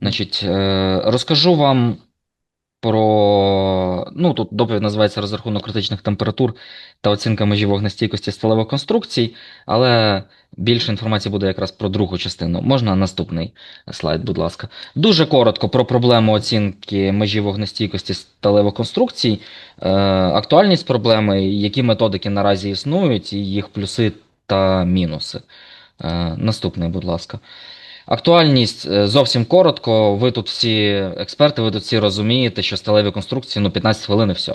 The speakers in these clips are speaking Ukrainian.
Значить, е, розкажу вам про. Ну, тут доповідь називається розрахунок критичних температур та оцінка межі вогнестійкості сталевих конструкцій, але більше інформації буде якраз про другу частину. Можна наступний слайд, будь ласка. Дуже коротко про проблему оцінки межі вогнестійкості сталевих конструкцій, е, актуальність проблеми, які методики наразі існують, і їх плюси та мінуси. Е, Наступний, будь ласка. Актуальність е, зовсім коротко. Ви тут всі експерти, ви тут всі розумієте, що сталеві конструкції ну 15 хвилин і все.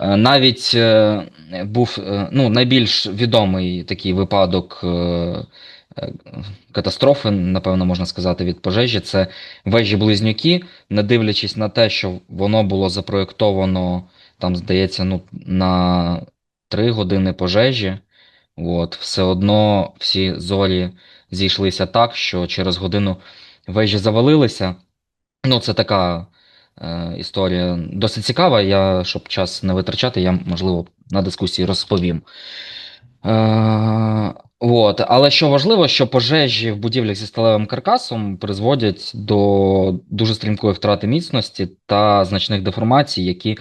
Навіть е, був е, ну, найбільш відомий такий випадок катастрофи, напевно, можна сказати, від пожежі. Це вежі близнюки, не дивлячись на те, що воно було запроєктовано, там, здається, ну, на 3 години пожежі. От, все одно всі зорі зійшлися так, що через годину вежі завалилися. Ну, це така е, історія досить цікава. Я, щоб час не витрачати, я, можливо, на дискусії розповім. Е, от. Але що важливо, що пожежі в будівлях зі сталевим каркасом призводять до дуже стрімкої втрати міцності та значних деформацій, які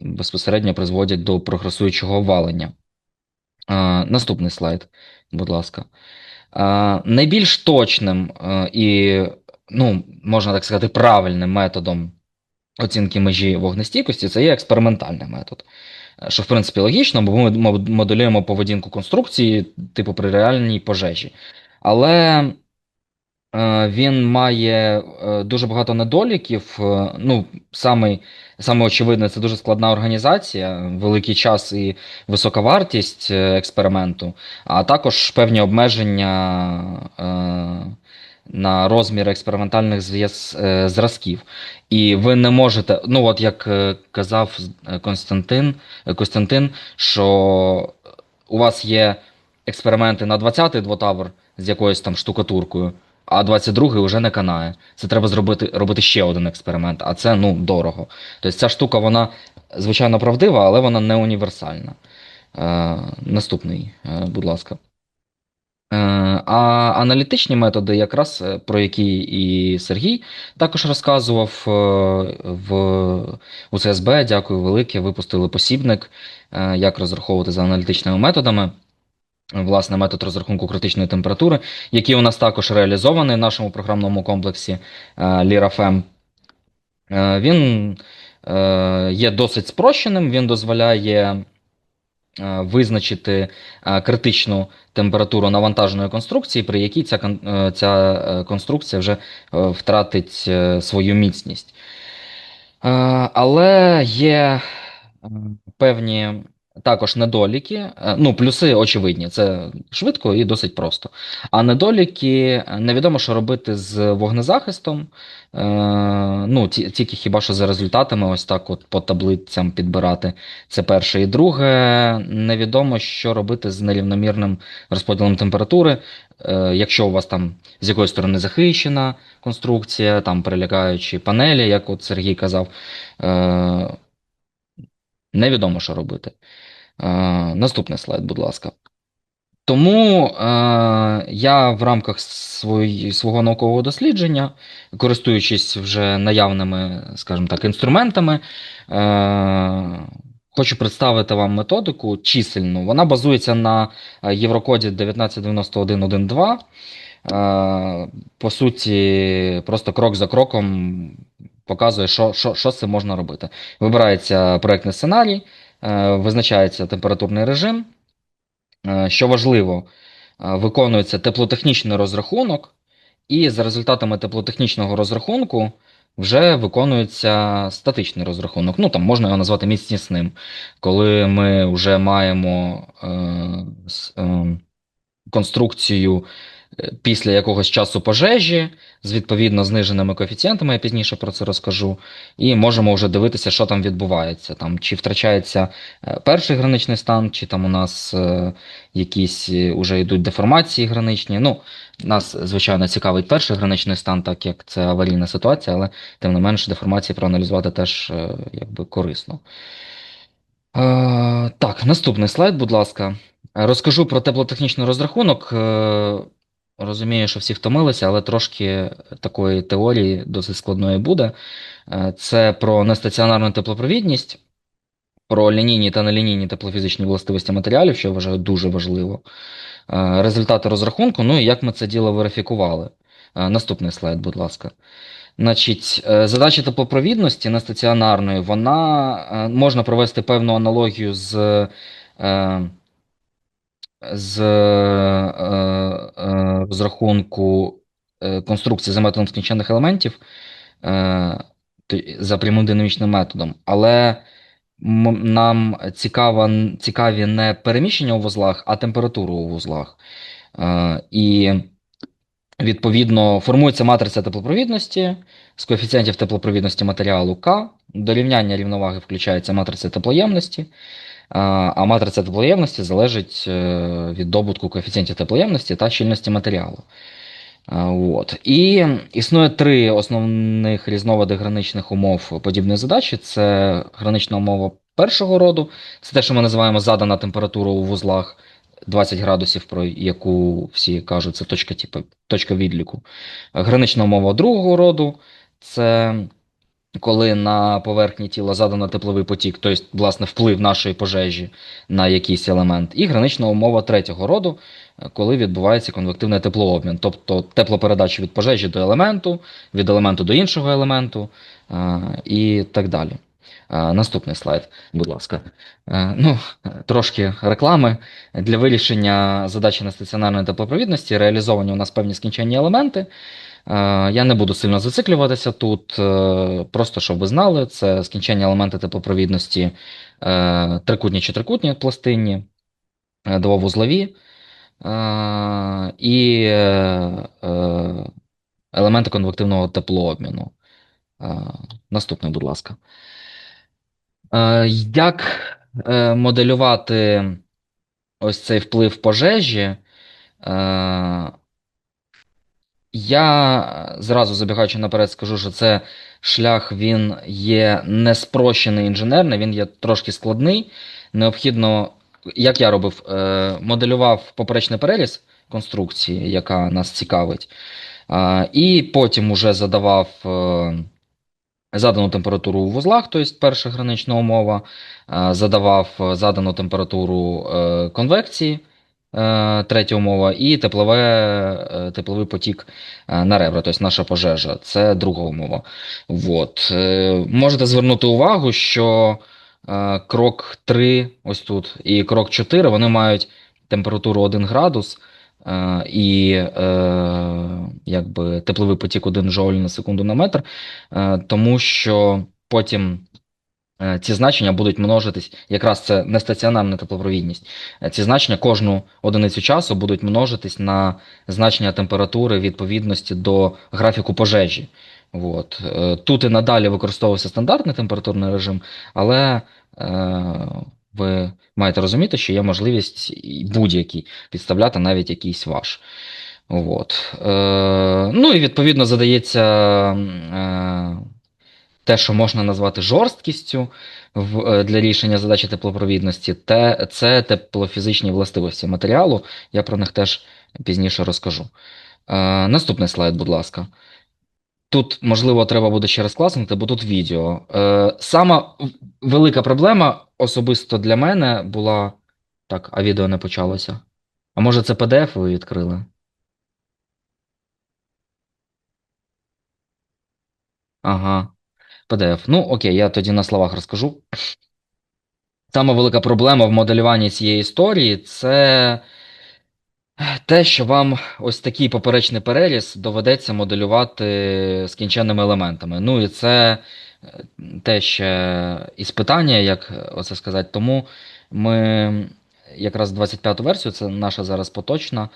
безпосередньо призводять до прогресуючого валення. Е, наступний слайд, будь ласка. Найбільш точним е, і, ну, можна так сказати, правильним методом оцінки межі вогнестійкості це є експериментальний метод. Е, Що, в принципі, логічно, бо ми моделюємо поведінку конструкції, типу при реальній пожежі. Але е, він має дуже багато недоліків. Ну, саме, саме очевидне, це дуже складна організація, великий час і висока вартість е, експерименту, а також певні обмеження е, на розмір експериментальних е, зразків. І ви не можете, ну от як казав Константин, Костянтин, що у вас є експерименти на 20-й двотавр з якоюсь там штукатуркою, а 22-й вже не канає. Це треба зробити робити ще один експеримент, а це ну дорого. Тобто ця штука, вона звичайно правдива, але вона не універсальна. Е, наступний, е, будь ласка. Е, А аналітичні методи, якраз е, про які і Сергій також розказував е, в УЦСБ, дякую велике, випустили посібник, е, як розраховувати за аналітичними методами. Власне, метод розрахунку критичної температури, який у нас також реалізований в нашому програмному комплексі е, LIRAFM. Е, Він е, є досить спрощеним, він дозволяє е, визначити е, критичну температуру навантаженої конструкції, при якій ця, е, ця е, конструкція вже е, втратить е, свою міцність. Е, Але є е, певні також недоліки. Е, Ну, плюси очевидні, це швидко і досить просто. А недоліки е, невідомо, що робити з вогнезахистом. Е, Ну, тільки хіба що за результатами, ось так от по таблицям підбирати. Це перше. І друге, невідомо, що робити з нерівномірним розподілом температури. Якщо у вас там з якоїсь сторони захищена конструкція, там прилягаючі панелі, як от Сергій казав, невідомо, що робити. Е, Наступний слайд, будь ласка. Тому е, я в рамках свої, свого наукового дослідження, користуючись вже наявними, скажімо так, інструментами, е, хочу представити вам методику чисельну. Вона базується на е, Єврокоді 1991.1.2. Е, по суті, просто крок за кроком показує, що, що, що з цим можна робити. Вибирається проєктний сценарій, е, визначається температурний режим. Е, Що важливо, е, виконується теплотехнічний розрахунок, і за результатами теплотехнічного розрахунку вже виконується статичний розрахунок. Ну, там можна його назвати міцнісним, коли ми вже маємо е, е, конструкцію після якогось часу пожежі з відповідно зниженими коефіцієнтами, я пізніше про це розкажу, і можемо вже дивитися, що там відбувається. Там, чи втрачається е, перший граничний стан, чи там у нас е, якісь е, уже йдуть деформації граничні. Ну, нас, звичайно, цікавить перший граничний стан, так як це аварійна ситуація, але тим не менш деформації проаналізувати теж е, якби корисно. Е, так, наступний слайд, будь ласка. Е, Розкажу про теплотехнічний розрахунок. Розумію, що всі втомилися, але трошки такої теорії досить складної буде. Е, Це про нестаціонарну теплопровідність, про лінійні та нелінійні теплофізичні властивості матеріалів, що я вважаю дуже важливо. Е, Результати розрахунку, ну і як ми це діло верифікували. Е, Наступний слайд, будь ласка. Значить, задача теплопровідності нестаціонарної, вона можна провести певну аналогію з, з розрахунку е, конструкції за методом скінченних елементів е, за прямим динамічним методом. Але нам цікаво, цікаві не переміщення у вузлах, а температура у вузлах. Е, І Відповідно, формується матриця теплопровідності з коефіцієнтів теплопровідності матеріалу К. До рівняння рівноваги включається матриця теплоємності, а матриця теплоємності залежить е, від добутку коефіцієнтів теплоємності та щільності матеріалу. От. І існує три основних різновиди граничних умов подібної задачі: це гранична умова першого роду, це те, що ми називаємо задана температура у вузлах 20 градусів, про яку всі кажуть, це точка, типу, точка відліку. Гранична умова другого роду це коли на поверхні тіла задано тепловий потік, тобто, власне, вплив нашої пожежі на якийсь елемент. І гранична умова третього роду, е, коли відбувається конвективний теплообмін, тобто теплопередача від пожежі до елементу, від елементу до іншого елементу е, і так далі. Е, Наступний слайд, будь ласка. Ну, трошки реклами. Для вирішення задачі нестаціонарної теплопровідності реалізовані у нас певні скінченні елементи. Е, Я не буду сильно зациклюватися тут, е, просто щоб ви знали, це скінченні елементи теплопровідності е, трикутні чи трикутні пластинні, двовузлові і елементи конвективного теплообміну. Наступний, будь ласка. Як моделювати ось цей вплив пожежі? Я зразу забігаючи наперед, скажу, що це шлях він є не спрощений інженерний, він є трошки складний. Необхідно, як я робив, е, моделював поперечний переріз конструкції, яка нас цікавить, і потім уже задавав е, задану температуру у вузлах, тобто перша гранична умова, задавав е, задану температуру конвекції, третя умова, і теплове, е, тепловий потік е, на ребра, тобто наша пожежа. Це друга умова. Вот. Е, Можете звернути увагу, що е, крок 3 ось тут і крок 4 вони мають температуру 1 градус е, і е, якби тепловий потік 1 джоуль на секунду на метр, е, тому що потім е, ці значення будуть множитись, якраз це нестаціонарна теплопровідність. Е, Ці значення кожну одиницю часу будуть множитись на значення температури відповідності до графіку пожежі. От. Е, Тут і надалі використовувався стандартний температурний режим, але е, ви маєте розуміти, що є можливість будь-який підставляти навіть якийсь ваш. От. Е, ну і відповідно задається е, те, що можна назвати жорсткістю в, е, для рішення задачі теплопровідності, те, це теплофізичні властивості матеріалу. Я про них теж пізніше розкажу. Е, наступний слайд, будь ласка. Тут, можливо, треба буде ще раз бо тут відео. Е, сама велика проблема особисто для мене була. Так, а відео не почалося. А може це PDF ви відкрили? Ага, PDF. Ну, окей, я тоді на словах розкажу. Сама велика проблема в моделюванні цієї історії це те, що вам ось такий поперечний переріз доведеться моделювати скінченними елементами. Ну і це е, те ще іспитання, як оце сказати. Тому ми якраз 25-ту версію, це наша зараз поточна,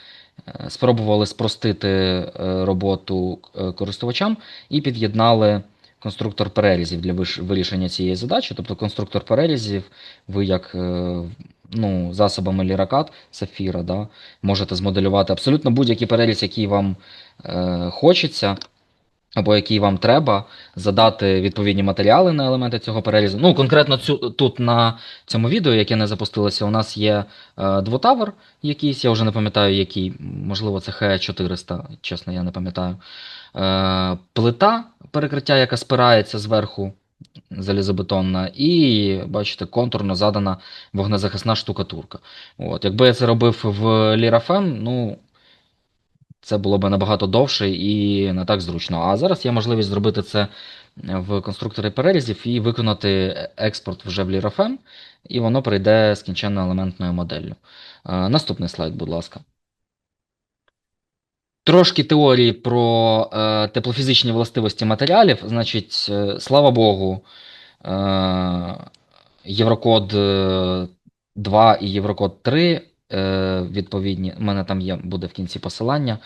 е, спробували спростити е, роботу користувачам і під'єднали конструктор перерізів для вирішення цієї задачі. Тобто конструктор перерізів, ви як е, ну, засобами ліракат Сафіра, да, можете змоделювати абсолютно будь-який переріз, який вам е, хочеться. Або який вам треба, задати відповідні матеріали на елементи цього перерізу. Ну, конкретно цю, тут на цьому відео, яке не запустилося, у нас є е, двотавер якийсь, я вже не пам'ятаю який, можливо, це Х400, чесно, я не пам'ятаю. Е, плита перекриття, яка спирається зверху, залізобетонна, і, бачите, контурно задана вогнезахисна штукатурка. От. Якби я це робив в Lirafem, ну, це було б набагато довше і не так зручно. А зараз є можливість зробити це в конструкторі перерізів і виконати експорт вже в Lirafem, і воно прийде з кінченно-елементною моделлю. Е, Наступний слайд, будь ласка. Трошки теорії про е, теплофізичні властивості матеріалів. Значить, е, слава Богу, е, Єврокод е, 2 і Єврокод 3 е, відповідні, у мене там є, буде в кінці посилання,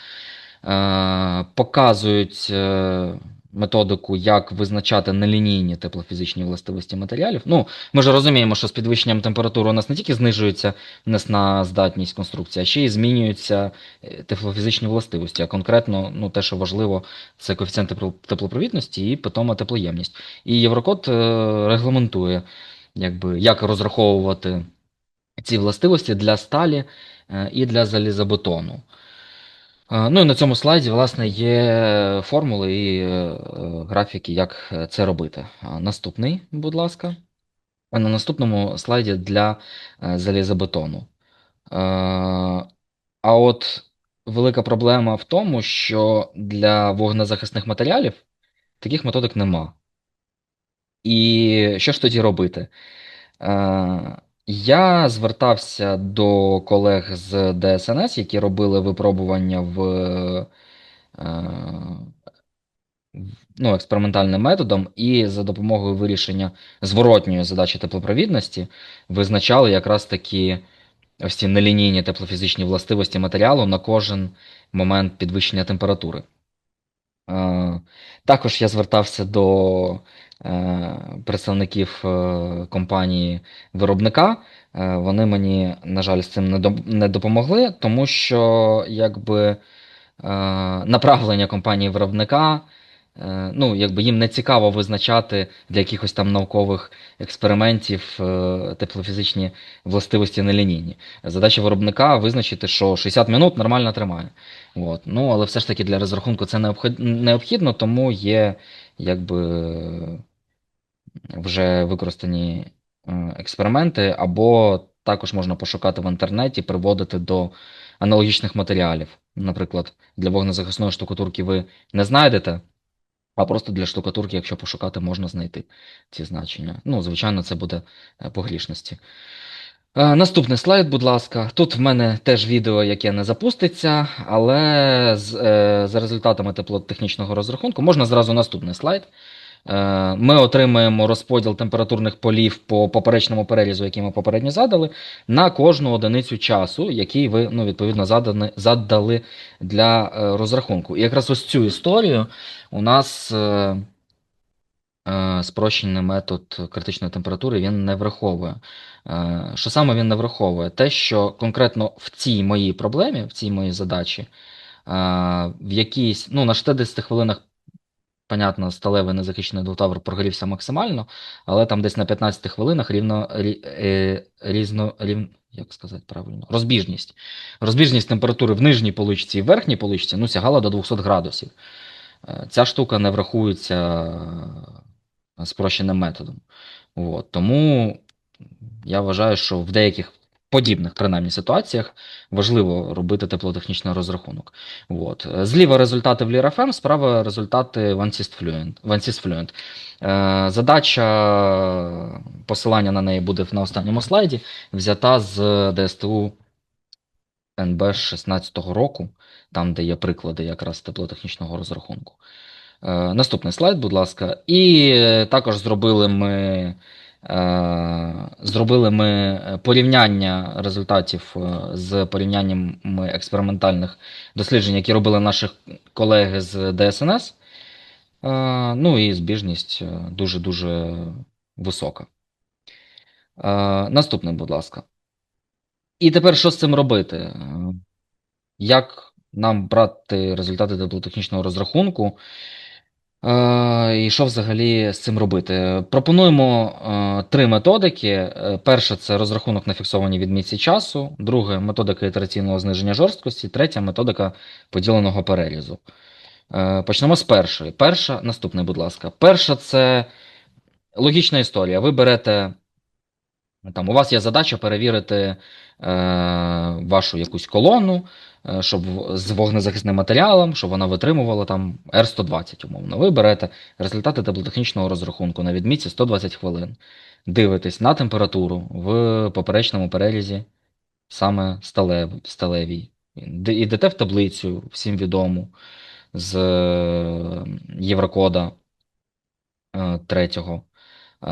е, показують е, методику, як визначати нелінійні теплофізичні властивості матеріалів. Ну, ми ж розуміємо, що з підвищенням температури у нас не тільки знижується несна здатність конструкції, а ще й змінюються е, теплофізичні властивості. А конкретно, ну, те, що важливо, це коефіцієнт теплопровідності і питома теплоємність. І Єврокод е, регламентує, якби, як розраховувати ці властивості для сталі е, і для залізобетону. Е, Ну і на цьому слайді, власне, є формули і е, графіки, як це робити. Наступний, будь ласка. На наступному слайді для залізобетону. А от велика проблема в тому, що для вогнезахисних матеріалів таких методик нема. І що ж тоді робити? Я звертався до колег з ДСНС, які робили випробування в, е, ну, експериментальним методом, і за допомогою вирішення зворотньої задачі теплопровідності визначали якраз такі ось ці нелінійні теплофізичні властивості матеріалу на кожен момент підвищення температури. Е, Також я звертався до представників е, компанії виробника. Е, Вони мені, на жаль, з цим не допомогли, тому що якби е, направлення компанії виробника, е, ну, якби їм не цікаво визначати для якихось там наукових експериментів е, теплофізичні властивості нелінійні. Задача виробника визначити, що 60 минут нормально тримає. От. Ну, але все ж таки для розрахунку це необхідно, тому є якби вже використані е, експерименти, або також можна пошукати в інтернеті, приводити до аналогічних матеріалів. Наприклад, для вогнезахисної штукатурки ви не знайдете, а просто для штукатурки, якщо пошукати, можна знайти ці значення. Ну, звичайно, це буде е, по грішності. Е, Наступний слайд, будь ласка. Тут в мене теж відео, яке не запуститься, але з, за результатами теплотехнічного розрахунку можна зразу наступний слайд. Е, Ми отримаємо розподіл температурних полів по поперечному перерізу, який ми попередньо задали, на кожну одиницю часу, який ви ну, відповідно задали, задали для е, розрахунку. І якраз ось цю історію у нас. е, Спрощений метод критичної температури він не враховує. Що саме він не враховує? Те, що конкретно в цій моїй проблемі, в цій моїй задачі, в якійсь, ну, на 60 хвилинах, понятно, сталевий незахищений двотавр прогорівся максимально, але там десь на 15 хвилинах рівно е, різно, рів, як сказати правильно, розбіжність. Розбіжність температури в нижній поличці і в верхній поличці ну, сягала до 200 градусів. Е, Ця штука не врахується е, спрощеним методом. От. Тому я вважаю, що в деяких подібних принаймні ситуаціях важливо робити теплотехнічний розрахунок. От. Зліва результати в Lirafm, справа результати в ANSYS Fluent. В ANSYS Fluent. Е, Задача посилання на неї буде на останньому слайді, взята з ДСТУ НБ 16-го року, там, де є приклади якраз теплотехнічного розрахунку. Е, Наступний слайд, будь ласка. І е, також зробили ми, зробили ми порівняння результатів е, з порівняннями експериментальних досліджень, які робили наші колеги з ДСНС. Е, Ну і збіжність е, дуже-дуже висока. Е, Наступний, будь ласка. І тепер що з цим робити? Е, Як нам брати результати теплотехнічного розрахунку Е, І що взагалі з цим робити? Пропонуємо е, три методики. Е, Перша це розрахунок на фіксованій відмітці часу, друга методика ітераційного зниження жорсткості, третя методика поділеного перерізу. Е, Почнемо з першої. Перша, наступний, будь ласка. Перша це логічна історія. Ви берете. Там у вас є задача перевірити е, вашу якусь колону, е, щоб з вогнезахисним матеріалом, щоб вона витримувала там R120, умовно. Ви берете результати теплотехнічного розрахунку на відмітці 120 хвилин. Дивитесь на температуру в поперечному перерізі, саме сталев, сталевій. Йдете в таблицю, всім відому, з е, Єврокода е, третього е,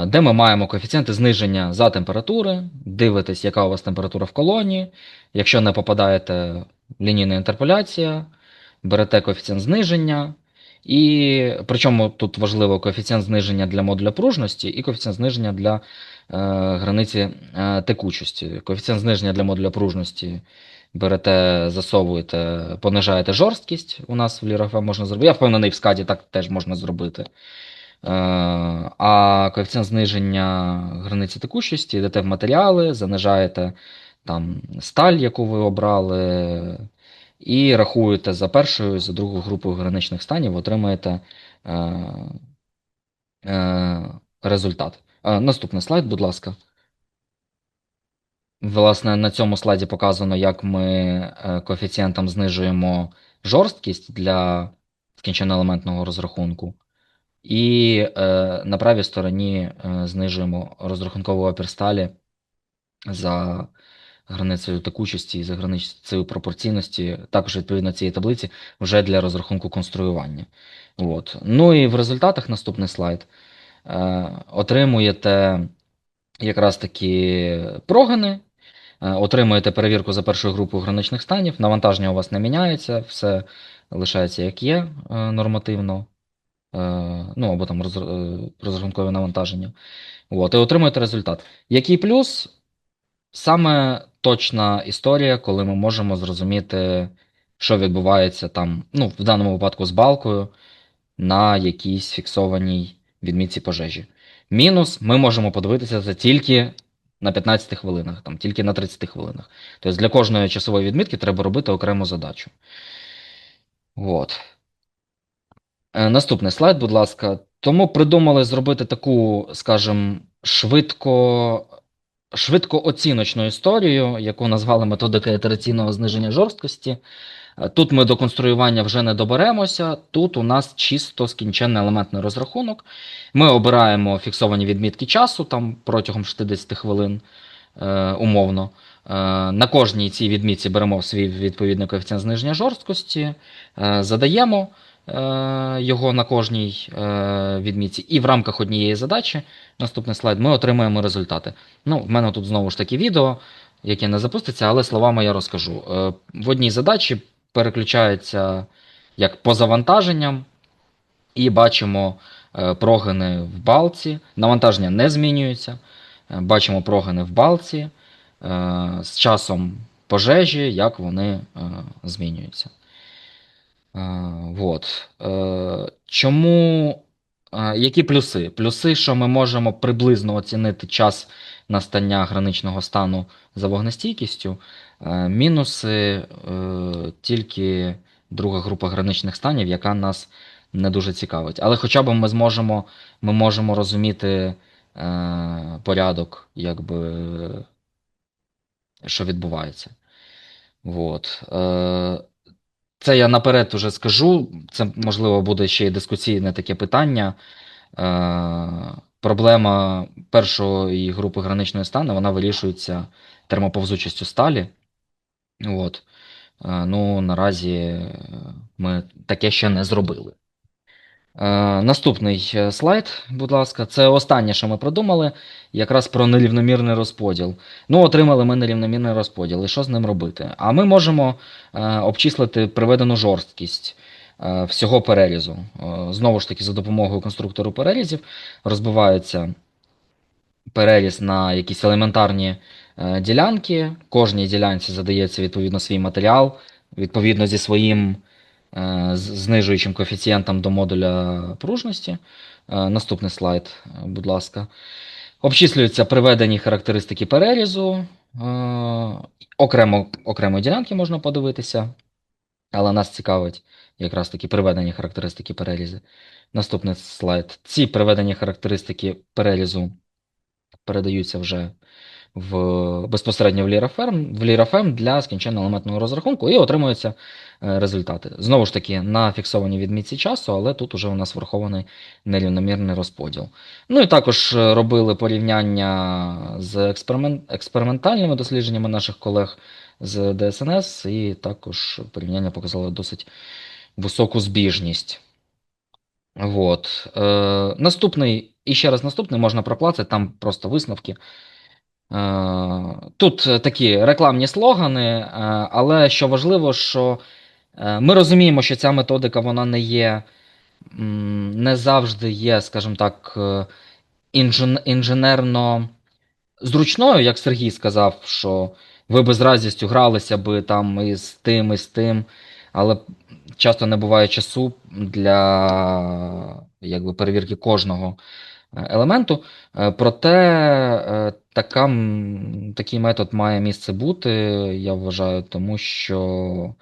де ми маємо коефіцієнти зниження за температури, дивитесь, яка у вас температура в колонії. Якщо не попадаєте лінійна інтерполяція, берете коефіцієнт зниження. І причому тут важливо коефіцієнт зниження для модуля пружності і коефіцієнт зниження для е, границі е, текучості. Коефіцієнт зниження для модуля пружності берете, засовуєте, понижаєте жорсткість. У нас в Lirafe можна зробити. Я впевнений, в скаді так теж можна зробити. Е, А коефіцієнт зниження границі текучості, йдете в матеріали, занижаєте там сталь, яку ви обрали, і рахуєте за першою, за другою групою граничних станів, отримаєте е, е, результат. Е, Наступний слайд, будь ласка. Власне, на цьому слайді показано, як ми е, коефіцієнтом знижуємо жорсткість для скінченно-елементного розрахунку. І е, на правій стороні е, знижуємо розрахунковий опір за границею текучості і за границею пропорційності, також відповідно цієї таблиці, вже для розрахунку конструювання. От. Ну і в результатах наступний слайд. Е, отримуєте якраз такі прогини, е, отримуєте перевірку за першою групою граничних станів, навантаження у вас не міняється, все лишається як є е, нормативно. Е, ну або там е, навантаження. От, і отримуєте результат. Який плюс? Саме точна історія, коли ми можемо зрозуміти, що відбувається там, ну, в даному випадку з балкою, на якійсь фіксованій відмітці пожежі. Мінус, ми можемо подивитися це тільки на 15 хвилинах, там, тільки на 30 хвилинах. Тобто для кожної часової відмітки треба робити окрему задачу. От. Е, Наступний слайд, будь ласка. Тому придумали зробити таку, скажімо, швидко, швидкооціночну історію, яку назвали методика ітераційного зниження жорсткості. Е, Тут ми до конструювання вже не доберемося. Тут у нас чисто скінченний елементний розрахунок. Ми обираємо фіксовані відмітки часу там протягом 60 хвилин е, умовно. Е, На кожній цій відмітці беремо свій відповідний коефіцієнт зниження жорсткості, задаємо його на кожній е, відмітці, і в рамках однієї задачі, наступний слайд, ми отримуємо результати. Ну, в мене тут знову ж таки відео, яке не запуститься, але словами я розкажу. Е, В одній задачі переключається як по завантаженням, і бачимо е, прогини в балці. Навантаження не змінюється. Е, Бачимо прогини в балці. Е, З часом пожежі, як вони е, змінюються. Е, Вот. Е, Чому? е, Які плюси? Плюси, що ми можемо приблизно оцінити час настання граничного стану за вогнестійкістю. Е, Мінуси е, тільки друга група граничних станів, яка нас не дуже цікавить. Але хоча б ми зможемо, ми можемо розуміти е, порядок, якби, що відбувається. Вот. Це я наперед уже скажу. Це, можливо, буде ще й дискусійне таке питання. Е, проблема першої групи граничної стану вона вирішується термоповзучістю сталі. От. Е, ну, наразі е, ми таке ще не зробили. Е, Наступний е, слайд, будь ласка, це останнє, що ми продумали, якраз про нерівномірний розподіл. Ну, отримали ми нерівномірний розподіл, і що з ним робити? А ми можемо е, обчислити приведену жорсткість всього перерізу. Знову ж таки, за допомогою конструктору перерізів розбивається переріз на якісь елементарні ділянки. Кожній ділянці задається відповідно свій матеріал, відповідно зі своїм з знижуючим коефіцієнтом до модуля пружності. Е, Наступний слайд, е, будь ласка. Обчислюються приведені характеристики перерізу. е, Окремо, окремої ділянки можна подивитися, але нас цікавить якраз таки приведені характеристики перерізу. Наступний слайд. Ці приведені характеристики перерізу передаються вже в, безпосередньо в LiraFM, в LiraFM для скінченного елементного розрахунку і отримуються е, результати. Знову ж таки, на фіксованій відмітці часу, але тут уже у нас врахований нерівномірний розподіл. Ну і також е, робили порівняння з експеримент, експериментальними дослідженнями наших колег з ДСНС, і також порівняння показало досить високу збіжність. Вот. Е, наступний, і ще раз наступний можна проплацати, там просто висновки. Е, Тут такі рекламні слогани, е, але що важливо, що е, ми розуміємо, що ця методика вона не є, не завжди є, скажімо так, е, інженерно зручною, як Сергій сказав, що ви би з радістю гралися би там із тим, і з тим, але часто не буває часу для якби, перевірки кожного. е, елементу. Е, Проте е, така, такий метод має місце бути, я вважаю, тому що,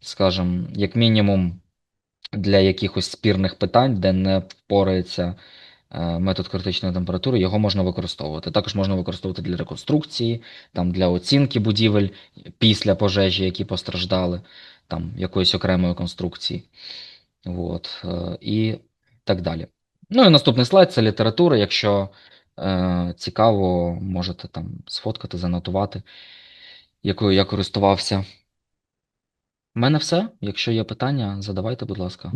скажімо, як мінімум для якихось спірних питань, де не впорається е, метод критичної температури, його можна використовувати. Також можна використовувати для реконструкції, там, для оцінки будівель після пожежі, які постраждали, там, якоїсь окремої конструкції. От, е, і так далі. Ну і наступний слайд це література. Якщо е, цікаво, можете там сфоткати, занотувати, якою я користувався. У мене все. Якщо є питання, задавайте, будь ласка.